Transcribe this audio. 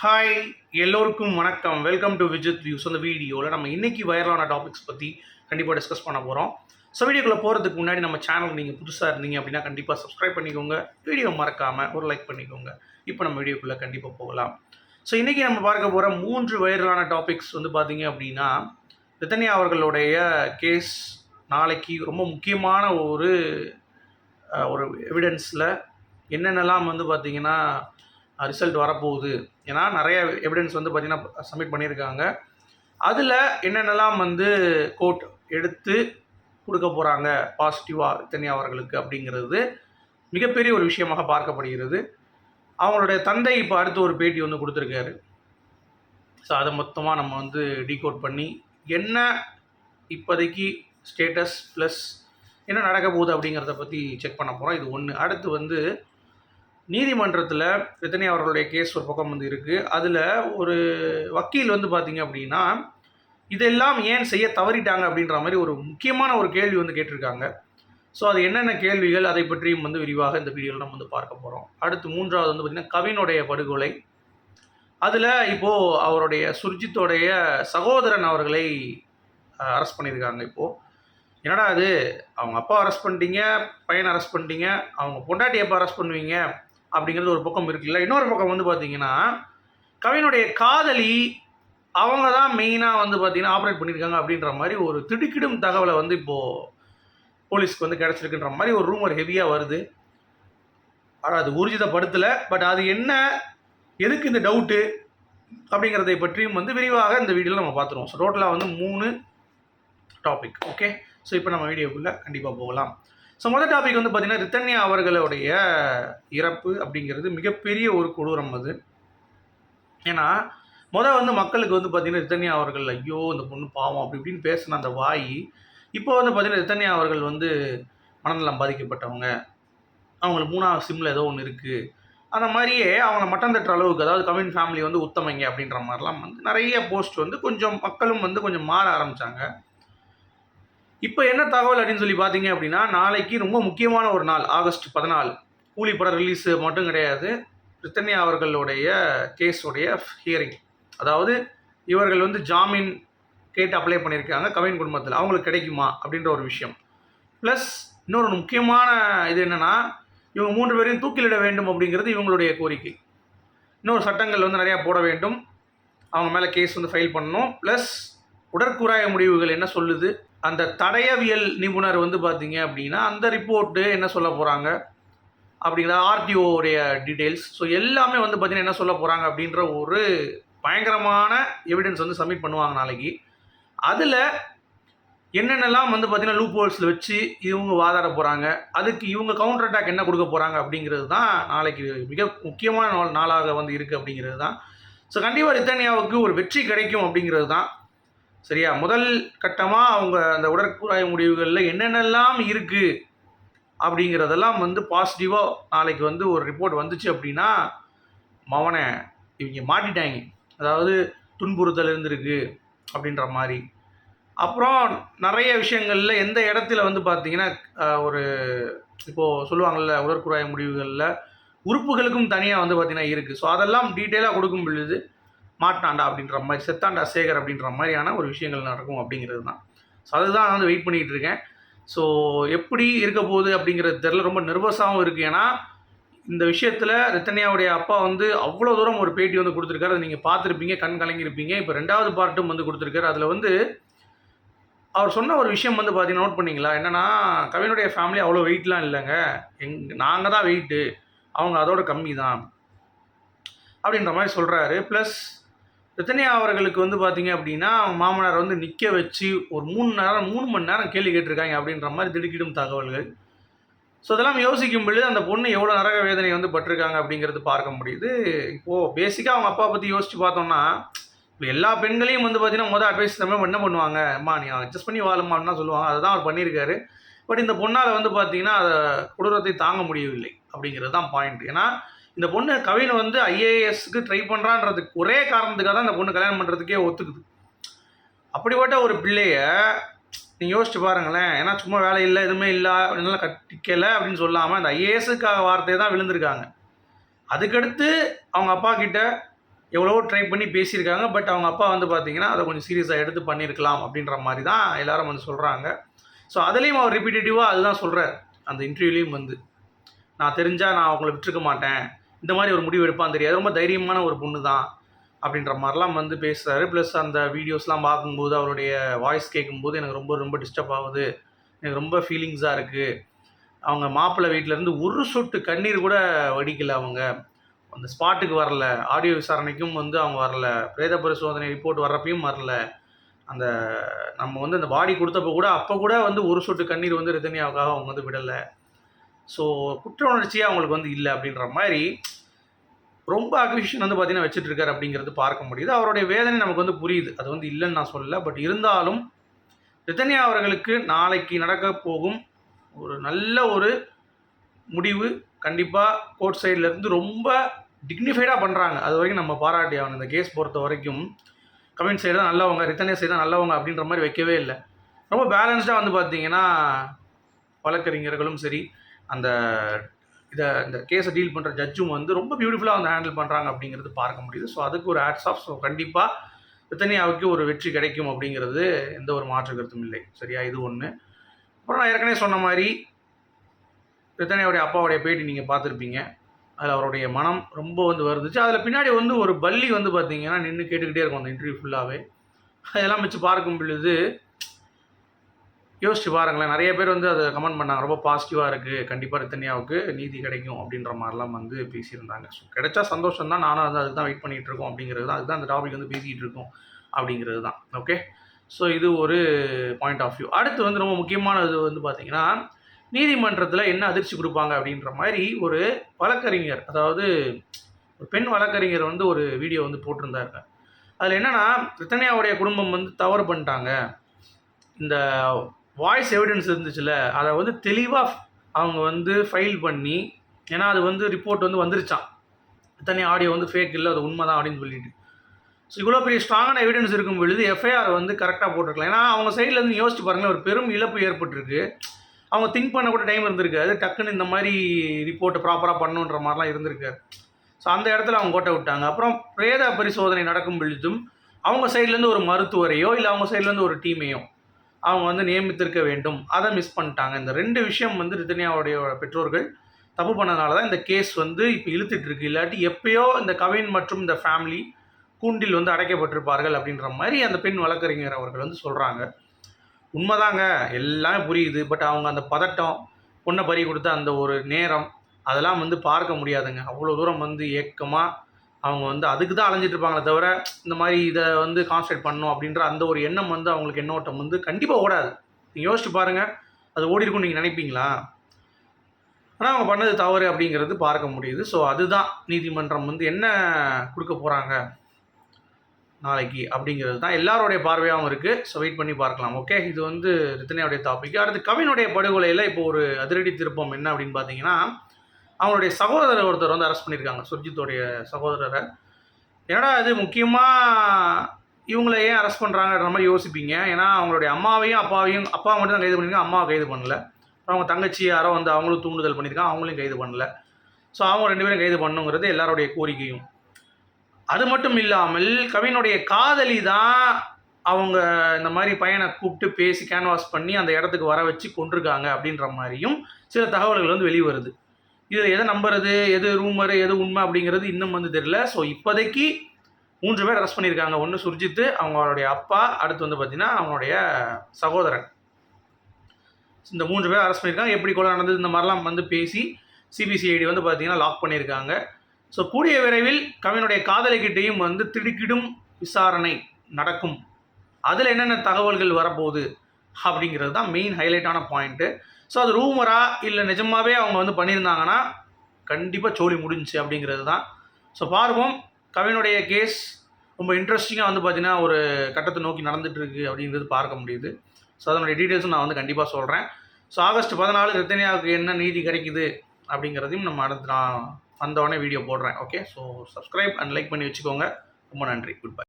Hi எல்லோருக்கும் வணக்கம். Welcome to Vijith views அந்த வீடியோவில் நம்ம இன்றைக்கி வைரலான டாபிக்ஸ் பற்றி கண்டிப்பாக டிஸ்கஸ் பண்ண போகிறோம் ஸோ வீடியோக்குள்ளே போகிறதுக்கு முன்னாடி நம்ம சேனல் நீங்கள் புதுசாக இருந்தீங்க அப்படின்னா கண்டிப்பாக சப்ஸ்கிரைப் பண்ணிக்கோங்க. வீடியோ மறக்காமல் ஒரு லைக் பண்ணிக்கோங்க. இப்போ நம்ம வீடியோக்குள்ளே கண்டிப்பாக போகலாம். ஸோ இன்றைக்கி நம்ம பார்க்க போகிற மூன்று வைரலான டாபிக்ஸ் வந்து பார்த்தீங்க அப்படின்னா ரிதன்யா அவர்களுடைய கேஸ் நாளைக்கு ரொம்ப முக்கியமான ஒரு ஒரு எவிடன்ஸில் என்னென்னலாம் வந்து பார்த்தீங்கன்னா ரிசல்ட் வரப்போகுது. ஏன்னா நிறைய எவிடன்ஸ் வந்து பார்த்திங்கன்னா சப்மிட் பண்ணியிருக்காங்க. அதில் என்னென்னலாம் வந்து கோர்ட் எடுத்து கொடுக்க போகிறாங்க பாசிட்டிவாக தனியா அவர்களுக்கு அப்படிங்கிறது மிகப்பெரிய ஒரு விஷயமாக பார்க்கப்படுகிறது. அவங்களுடைய தந்தை இப்போ அடுத்து ஒரு பேட்டி வந்து கொடுத்துருக்காரு. ஸோ அதை மொத்தமாக நம்ம வந்து டீகோட் பண்ணி என்ன இப்போதைக்கு ஸ்டேட்டஸ் ப்ளஸ் என்ன நடக்க போகுது அப்படிங்கிறத பற்றி செக் பண்ண போகிறோம் இது ஒன்று அடுத்து வந்து நீதிமன்றத்தில் ரித்தனி அவர்களுடைய கேஸ் ஒரு பக்கம் வந்து இருக்குது அதில் ஒரு வக்கீல் வந்து பார்த்தீங்க அப்படின்னா இதெல்லாம் ஏன் செய்ய தவறிட்டாங்க? அப்படின்ற மாதிரி ஒரு முக்கியமான ஒரு கேள்வி வந்து கேட்டிருக்காங்க. ஸோ அது என்னென்ன கேள்விகள்? அதை பற்றியும் வந்து விரிவாக இந்த வீடியோவில் நம்ம வந்து பார்க்க போகிறோம் அடுத்து மூன்றாவது வந்து பார்த்திங்கன்னா கவினுடைய படுகொலை. அதில் இப்போது அவருடைய சுர்ஜித்தோடைய சகோதரன் அவர்களை அரெஸ்ட் பண்ணியிருக்காங்க இப்போது என்னடா அது அவங்க அப்பா அரெஸ்ட் பண்ணிட்டீங்க பையனை அரெஸ்ட் பண்ணிட்டீங்க அவங்க பொண்டாட்டி எப்போ அரெஸ்ட் பண்ணுவீங்க? அப்படிங்கிறது ஒரு பக்கம் இருக்குல்ல இன்னொரு பக்கம் வந்து பார்த்தீங்கன்னா கவினுடைய காதலி அவங்க தான் மெயினாக வந்து பார்த்தீங்கன்னா ஆப்ரேட் பண்ணியிருக்காங்க அப்படின்ற மாதிரி ஒரு திடுக்கிடும் தகவலை வந்து இப்போது போலீஸ்க்கு வந்து கிடச்சிருக்குன்ற மாதிரி ஒரு ரூமர் ஹெவியாக வருது. ஆனால் அது ஊர்ஜிதப்படுத்தலை. பட் அது என்ன எதுக்கு இந்த டவுட்டு அப்படிங்கிறதை பற்றியும் வந்து விரிவாக இந்த வீடியோவில் நம்ம பார்த்துருவோம். ஸோ டோட்டலாக வந்து மூணு டாபிக் ஓகே ஸோ இப்போ நம்ம வீடியோக்குள்ளே கண்டிப்பாக போகலாம். ஸோ முதல் டாபிக் வந்து பார்த்திங்கன்னா ரித்தன்யா அவர்களுடைய இறப்பு அப்படிங்கிறது மிகப்பெரிய ஒரு கொடூரம் அது. ஏன்னா முதல் வந்து மக்களுக்கு வந்து பார்த்திங்கன்னா ரித்தன்யா அவர்கள் ஐயோ இந்த பொண்ணு பாவம் அப்படி இப்படின்னு பேசின அந்த வாய் இப்போ வந்து பார்த்திங்கன்னா ரித்தன்யா அவர்கள் வந்து மனநலம் பாதிக்கப்பட்டவங்க. அவங்களுக்கு மூணாவது சிம்மில் ஏதோ ஒன்று இருக்குது அந்த மாதிரியே அவங்கள மட்டம் தட்டுற அளவுக்கு அதாவது கம்யூன் ஃபேமிலி வந்து உத்தமைங்க அப்படின்ற மாதிரிலாம் வந்து நிறைய போஸ்ட் வந்து கொஞ்சம் மக்களும் வந்து கொஞ்சம் மாற ஆரம்பித்தாங்க இப்போ என்ன தகவல் அப்படின்னு சொல்லி பார்த்தீங்க அப்படின்னா நாளைக்கு ரொம்ப முக்கியமான ஒரு நாள் ஆகஸ்ட் பதினாலு. கூலி படம் ரிலீஸ் மட்டும் கிடையாது. பிரித்தன்யா அவர்களுடைய கேஸுடைய ஹியரிங் அதாவது இவர்கள் வந்து ஜாமீன் கேட்டு அப்ளை பண்ணியிருக்காங்க கவின் குடும்பத்தில். அவங்களுக்கு கிடைக்குமா அப்படின்ற ஒரு விஷயம். ப்ளஸ் இன்னொரு முக்கியமான இது என்னென்னா இவங்க மூன்று பேரையும் தூக்கிலிட வேண்டும் அப்படிங்கிறது இவங்களுடைய கோரிக்கை. இன்னொரு சட்டங்கள் வந்து நிறையா போட வேண்டும். அவங்க மேலே கேஸ் வந்து ஃபைல் பண்ணணும். ப்ளஸ் உடற்கூறாய முடிவுகள் என்ன சொல்லுது? அந்த தடயவியல் நிபுணர் வந்து பார்த்தீங்க அப்படின்னா அந்த ரிப்போர்ட்டு என்ன சொல்ல போகிறாங்க அப்படிங்கிற ஆர்டிஓடைய டீட்டெயில்ஸ் ஸோ எல்லாமே வந்து பார்த்தீங்கன்னா என்ன சொல்ல போகிறாங்க அப்படின்ற ஒரு பயங்கரமான எவிடன்ஸ் வந்து சப்மிட் பண்ணுவாங்க நாளைக்கு. அதில் என்னென்னலாம் வந்து பார்த்தீங்கன்னா லூப் ஹோல்ஸில் வச்சு இவங்க வாதாட போகிறாங்க அதுக்கு இவங்க கவுண்டர் அட்டாக் என்ன கொடுக்க போகிறாங்க அப்படிங்கிறது தான் நாளைக்கு மிக முக்கியமான நாள் நாளாக வந்து இருக்குது அப்படிங்கிறது தான். ஸோ கண்டிப்பாக ரித்தானியாவுக்கு ஒரு வெற்றி கிடைக்கும் அப்படிங்கிறது தான். சரியா? முதல் கட்டமாக அவங்க அந்த உடற்கூறாய முடிவுகளில் என்னென்னலாம் இருக்குது அப்படிங்கிறதெல்லாம் வந்து பாசிட்டிவாக நாளைக்கு வந்து ஒரு ரிப்போர்ட் வந்துச்சு அப்படின்னா மவனை இவங்க மாட்டிட்டாங்க. அதாவது துன்புறுத்தல் இருந்திருக்கு அப்படின்ற மாதிரி. அப்புறம் நிறைய விஷயங்களில் எந்த இடத்துல வந்து பார்த்தீங்கன்னா ஒரு இப்போது சொல்லுவாங்கள்ல உடற்குழாய் முடிவுகளில் உறுப்புகளுக்கும் தனியாக வந்து பார்த்திங்கன்னா இருக்குது ஸோ அதெல்லாம் டீட்டெயிலாக கொடுக்கும் பொழுது மாட்டாண்டா அப்படின்ற மாதிரி செத்தாண்டா சேகர் அப்படின்ற மாதிரியான ஒரு விஷயங்கள் நடக்கும் அப்படிங்கிறது தான். ஸோ அதுதான் நான் வந்து வெயிட் பண்ணிகிட்டு இருக்கேன். ஸோ எப்படி இருக்க போகுது அப்படிங்கிறது தெரில ரொம்ப நர்வஸாகவும் இருக்குது ஏன்னா இந்த விஷயத்தில் ரித்தன்யாவுடைய அப்பா வந்து அவ்வளோ தூரம் ஒரு பேட்டி வந்து கொடுத்துருக்காரு. அதை நீங்கள் பார்த்துருப்பீங்க கண் கலங்கியிருப்பீங்க. இப்போ ரெண்டாவது பார்ட்டும் வந்து கொடுத்துருக்காரு. அதில் வந்து அவர் சொன்ன ஒரு விஷயம் வந்து பார்த்தீங்கன்னா நோட் பண்ணிங்களா? என்னன்னா கவினுடைய ஃபேமிலி அவ்வளோ வெயிட்லாம் இல்லைங்க. எங் நாங்கள் தான் வெயிட்டு அவங்க அதோட கம்மி தான் அப்படின்ற மாதிரி சொல்கிறாரு ப்ளஸ் ரத்தனியா அவர்களுக்கு வந்து பார்த்தீங்க அப்படின்னா மாமனார் வந்து நிற்க வச்சு ஒரு மூணு நேரம் மூணு மணி நேரம் கேள்வி கேட்டிருக்காங்க அப்படின்ற மாதிரி திடுக்கிடும் தகவல்கள். ஸோ அதெல்லாம் யோசிக்கும் பொழுது அந்த பொண்ணு எவ்வளோ நரக வேதனை வந்து பட்டிருக்காங்க அப்படிங்கிறது பார்க்க முடியுது. இப்போது பேசிக்காக அவங்க அப்பா பற்றி யோசிச்சு பார்த்தோம்னா இப்போ எல்லா பெண்களையும் வந்து பார்த்தீங்கன்னா மொதல் அட்வைஸ் தமிழ் என்ன பண்ணுவாங்க? அம்மா நீ அட்ஜஸ்ட் பண்ணி வாழும்மா தான் சொல்லுவாங்க. அதுதான் அவர் பண்ணியிருக்காரு. பட் இந்த பொண்ணால் வந்து பார்த்தீங்கன்னா அதை கொடூரத்தை தாங்க முடியவில்லை அப்படிங்கிறது தான் பாயிண்ட் ஏன்னா இந்த பொண்ணு கவின் வந்து ஐஏஎஸ்க்கு ட்ரை பண்ணுறான்றதுக்கு ஒரே காரணத்துக்காக தான் இந்த பொண்ணு கல்யாணம் பண்ணுறதுக்கே ஒத்துக்குது. அப்படிப்பட்ட ஒரு பிள்ளைய நீங்கள் யோசிச்சு பாருங்களேன். ஏன்னா சும்மா வேலை இல்லை எதுவுமே இல்லை நல்லா கட்டிக்கலை அப்படின்னு சொல்லாமல் அந்த ஐஏஎஸுக்காக வார்த்தையை தான் விழுந்திருக்காங்க. அதுக்கடுத்து அவங்க அப்பா கிட்ட எவ்வளவோ ட்ரை பண்ணி பேசியிருக்காங்க. பட் அவங்க அப்பா வந்து பார்த்தீங்கன்னா அதை கொஞ்சம் சீரியஸாக எடுத்து பண்ணியிருக்கலாம் அப்படின்ற மாதிரி தான் எல்லாரும் வந்து சொல்கிறாங்க ஸோ அதுலேயும் அவர் ரிப்பீட்டேட்டிவாக அதுதான் சொல்கிறார் அந்த இன்டர்வியூலேயும் வந்து நான் தெரிஞ்சால் நான் அவங்கள விட்டுருக்க மாட்டேன். இந்த மாதிரி ஒரு முடிவு எடுப்பான்னு தெரியாது. ரொம்ப தைரியமான ஒரு பொண்ணு தான் அப்படின்ற மாதிரிலாம் வந்து பேசுகிறாரு ப்ளஸ் அந்த வீடியோஸ்லாம் பார்க்கும்போது அவருடைய வாய்ஸ் கேட்கும்போது எனக்கு ரொம்ப ரொம்ப டிஸ்டர்ப் ஆகுது. எனக்கு ரொம்ப ஃபீலிங்ஸாக இருக்குது அவங்க மாப்பிள்ளை வீட்டிலேருந்து ஒரு சொட்டு கண்ணீர் கூட வடிக்கல அவங்க. அந்த ஸ்பாட்டுக்கு வரல. ஆடியோ விசாரணைக்கும் வந்து அவங்க வரல. பிரேத பரிசோதனை ரிப்போர்ட் வர்றப்பையும் வரல. அந்த நம்ம வந்து அந்த பாடி கொடுத்தப்போ கூட அப்போ கூட வந்து ஒரு சொட்டு கண்ணீர் வந்து ரிதன்யாவுக்காக அவங்க வந்து விடலை. ஸோ குற்ற உணர்ச்சியே அவங்களுக்கு வந்து இல்லை அப்படின்ற மாதிரி ரொம்ப அக்விஷன் வந்து பார்த்தீங்கன்னா வச்சுட்டு இருக்காரு அப்படிங்கிறது பார்க்க முடியுது. அவருடைய வேதனை நமக்கு வந்து புரியுது. அது வந்து இல்லைன்னு நான் சொல்லல. பட் இருந்தாலும் ரிதன்யா அவர்களுக்கு நாளைக்கு நடக்க போகும் ஒரு நல்ல ஒரு முடிவு கண்டிப்பாக கோர்ட் சைட்லேருந்து ரொம்ப டிக்னிஃபைடாக பண்ணுறாங்க அது வரைக்கும் நம்ம பாராட்டி ஆகணும். இந்த கேஸ் பொறுத்த வரைக்கும் கமெண்ட் சைடு தான் நல்லவங்க ரித்தனே சைடு தான் நல்லவங்க அப்படின்ற மாதிரி வைக்கவே இல்லை. ரொம்ப பேலன்ஸ்டாக வந்து பார்த்தீங்கன்னா வழக்கறிஞர்களும் சரி அந்த இதை இந்த கேஸை டீல் பண்ணுற ஜட்ஜும் வந்து ரொம்ப பியூட்டிஃபுல்லாக வந்து ஹேண்டில் பண்ணுறாங்க அப்படிங்கிறது பார்க்க முடியுது. ஸோ அதுக்கு ஒரு ஆட்ஸ் ஆஃப் ஸோ கண்டிப்பாக பிரித்தனியாவுக்கு ஒரு வெற்றி கிடைக்கும் அப்படிங்கிறது எந்த ஒரு மாற்று கருத்தும் இல்லை. சரியா? இது ஒன்று அப்புறம் நான் ஏற்கனவே சொன்ன மாதிரி பிரித்தனியாவுடைய அப்பாவுடைய பேட்டி நீங்கள் பார்த்துருப்பீங்க. அதில் அவருடைய மனம் ரொம்ப வந்து வருதுச்சு அதில் பின்னாடி வந்து ஒரு பள்ளி வந்து பார்த்தீங்கன்னா நின்று கேட்டுக்கிட்டே இருக்கும் அந்த இன்டர்வியூ ஃபுல்லாகவே அதெல்லாம் வச்சு பார்க்கும் பொழுது யோசிச்சு பாருங்களேன். நிறைய பேர் வந்து அதை கமெண்ட் பண்ணாங்க. ரொம்ப பாசிட்டிவாக இருக்குது கண்டிப்பாக ரத்தனியாவுக்கு நீதி கிடைக்கும் அப்படின்ற மாதிரிலாம் வந்து பேசியிருந்தாங்க. ஸோ கிடைச்சா சந்தோஷம் தான். நானும் வந்து அதுக்கு தான் வெயிட் பண்ணிகிட்டு இருக்கோம் அப்படிங்கிறது தான் அதுதான் அந்த டாபிக் வந்து பேசிகிட்டு இருக்கோம் அப்படிங்கிறது தான் ஓகே ஸோ இது ஒரு பாயிண்ட் ஆஃப் வியூ அடுத்து வந்து ரொம்ப முக்கியமானது வந்து பார்த்திங்கன்னா நீதிமன்றத்தில் என்ன அதிர்ச்சி கொடுப்பாங்க அப்படின்ற மாதிரி ஒரு வழக்கறிஞர் அதாவது ஒரு பெண் வழக்கறிஞர் வந்து ஒரு வீடியோ வந்து போட்டிருந்தாருங்க அதில் என்னென்னா ரித்தனியாவுடைய குடும்பம் வந்து தவறு பண்ணிட்டாங்க. இந்த வாய்ஸ் எவிடன்ஸ் இருந்துச்சுல்ல அதை வந்து தெளிவாக அவங்க வந்து ஃபைல் பண்ணி ஏன்னா அது வந்து ரிப்போர்ட் வந்து வந்துருச்சான் தனி ஆடியோ வந்து ஃபேக் இல்லை அது உண்மை தான் அப்படின்னு சொல்லிட்டு. ஸோ இவ்வளோ பெரிய ஸ்ட்ராங்கான எவிடன்ஸ் இருக்கும் பொழுது எஃப்ஐஆர் வந்து கரெக்டாக போட்டிருக்கலாம். ஏன்னா அவங்க சைட்லேருந்து யோசிச்சு பாருங்களேன் ஒரு பெரும் இழப்பு ஏற்பட்டிருக்கு. அவங்க திங்க் பண்ண கூட டைம் இருந்திருக்காது. டக்குன்னு இந்த மாதிரி ரிப்போர்ட்டை ப்ராப்பராக பண்ணுன்ற மாதிரிலாம் இருந்திருக்காரு ஸோ அந்த இடத்துல அவங்க கோட்டை விட்டாங்க. அப்புறம் பிரேத பரிசோதனை நடக்கும் பொழுதும் அவங்க சைட்லேருந்து ஒரு மருத்துவரையோ இல்லை அவங்க சைட்லேருந்து ஒரு டீமையோ அவங்க வந்து நியமித்திருக்க வேண்டும். அதை மிஸ் பண்ணிட்டாங்க. இந்த ரெண்டு விஷயம் வந்து ரிதன்யாவுடைய பெற்றோர்கள் தப்பு பண்ணதுனால தான் இந்த கேஸ் வந்து இப்போ இழுத்துட்டு இருக்கு இல்லாட்டி எப்பயோ இந்த கவின் மற்றும் இந்த ஃபேமிலி கூண்டில் வந்து அடைக்கப்பட்டிருப்பார்கள் அப்படின்ற மாதிரி அந்த பெண் வழக்கறிஞர் அவர்கள் வந்து சொல்கிறாங்க உண்மைதாங்க. எல்லாமே புரியுது. பட் அவங்க அந்த பதட்டம் பொண்ணை பறி கொடுத்த அந்த ஒரு நேரம் அதெல்லாம் வந்து பார்க்க முடியாதுங்க. அவ்வளோ தூரம் வந்து ஏக்கமாக அவங்க வந்து அதுக்கு தான் அலைஞ்சிட்டு இருப்பாங்களே தவிர இந்த மாதிரி இதை வந்து கான்சன்ட்ரேட் பண்ணணும் அப்படின்ற அந்த ஒரு எண்ணம் வந்து அவங்களுக்கு எண்ணோட்டம் வந்து கண்டிப்பாக ஓடாது. நீங்கள் யோசிச்சு பாருங்கள் அது ஓடி இருக்கும்னு நீங்கள் நினைப்பீங்களா? ஆனால் அவங்க பண்ணது தவறு அப்படிங்கிறது பார்க்க முடியுது. ஸோ அதுதான் நீதிமன்றம் வந்து என்ன கொடுக்க போகிறாங்க நாளைக்கு அப்படிங்கிறது தான் எல்லாருடைய பார்வையாகவும் இருக்குது ஸோ வெயிட் பண்ணி பார்க்கலாம். ஓகே இது வந்து ரித்தனையோடைய டாபிக் அடுத்து கவினுடைய படுகொலையில் இப்போ ஒரு அதிரடி திருப்பம் என்ன அப்படின்னு பார்த்தீங்கன்னா அவங்களுடைய சகோதரர் ஒருத்தர் வந்து அரெஸ்ட் பண்ணியிருக்காங்க சுர்ஜித்தோடைய சகோதரரை. ஏன்னா அது முக்கியமாக இவங்கள ஏன் அரெஸ்ட் பண்ணுறாங்கன்ற மாதிரி யோசிப்பீங்க. ஏன்னா அவங்களுடைய அம்மாவையும் அப்பாவையும் அப்பா மட்டும் தான் கைது பண்ணியிருக்காங்க அம்மாவை கைது பண்ணல. அவங்க தங்கச்சி யாரோ வந்து அவங்களும் தூண்டுதல் பண்ணியிருக்காங்க அவங்களையும் கைது பண்ணல. ஸோ அவங்க ரெண்டு பேரும் கைது பண்ணுங்கிறது எல்லாருடைய கோரிக்கையும். அது மட்டும் இல்லாமல் கவினுடைய காதலி தான் அவங்க இந்த மாதிரி பையனை கூப்பிட்டு பேசி கேன்வாஸ் பண்ணி அந்த இடத்துக்கு வர வச்சு கொண்டிருக்காங்க அப்படின்ற மாதிரியும் சில தகவல்கள் வந்து வெளிவருது. இதில் எதை நம்புறது எது ரூமரு எது உண்மை அப்படிங்கிறது இன்னும் வந்து தெரியல. ஸோ இப்போதைக்கு மூன்று பேர் அரெஸ்ட் பண்ணியிருக்காங்க. ஒன்று சுர்ஜித்து அவங்களுடைய அப்பா அடுத்து வந்து பார்த்தீங்கன்னா அவங்களுடைய சகோதரன். இந்த மூன்று பேர் அரெஸ்ட் பண்ணியிருக்காங்க. எப்படி கொலை நடந்தது இந்த மாதிரிலாம் வந்து பேசி சிபிசிஐடி வந்து பார்த்தீங்கன்னா லாக் பண்ணியிருக்காங்க. ஸோ கூடிய விரைவில் கவினுடைய காதலிக்கிட்டையும் வந்து திடுக்கிடும் விசாரணை நடக்கும். அதில் என்னென்ன தகவல்கள் வரப்போகுது அப்படிங்கிறது தான் மெயின் ஹைலைட்டான பாயிண்ட்டு ஸோ அது ரூமரா இல்லை நிஜமாகவே அவங்க வந்து பண்ணியிருந்தாங்கன்னா கண்டிப்பாக சோழி முடிஞ்சுச்சு அப்படிங்கிறது தான். ஸோ பார்ப்போம். கவினுடைய கேஸ் ரொம்ப இன்ட்ரெஸ்டிங்காக வந்து பார்த்தீங்கன்னா ஒரு கட்டத்தை நோக்கி நடந்துகிட்ருக்கு அப்படிங்கிறது பார்க்க முடியுது. ஸோ அதனுடைய டீட்டெயில்ஸும் நான் வந்து கண்டிப்பாக சொல்கிறேன் ஸோ ஆகஸ்ட் பதினாலு ரித்தனியாவுக்கு என்ன நீதி கிடைக்குது அப்படிங்கிறதையும் நம்ம அடுத்து நான் வந்தவொடனே வீடியோ போடுறேன். Okay so subscribe and like பண்ணி வச்சுக்கோங்க. ரொம்ப நன்றி. Good bye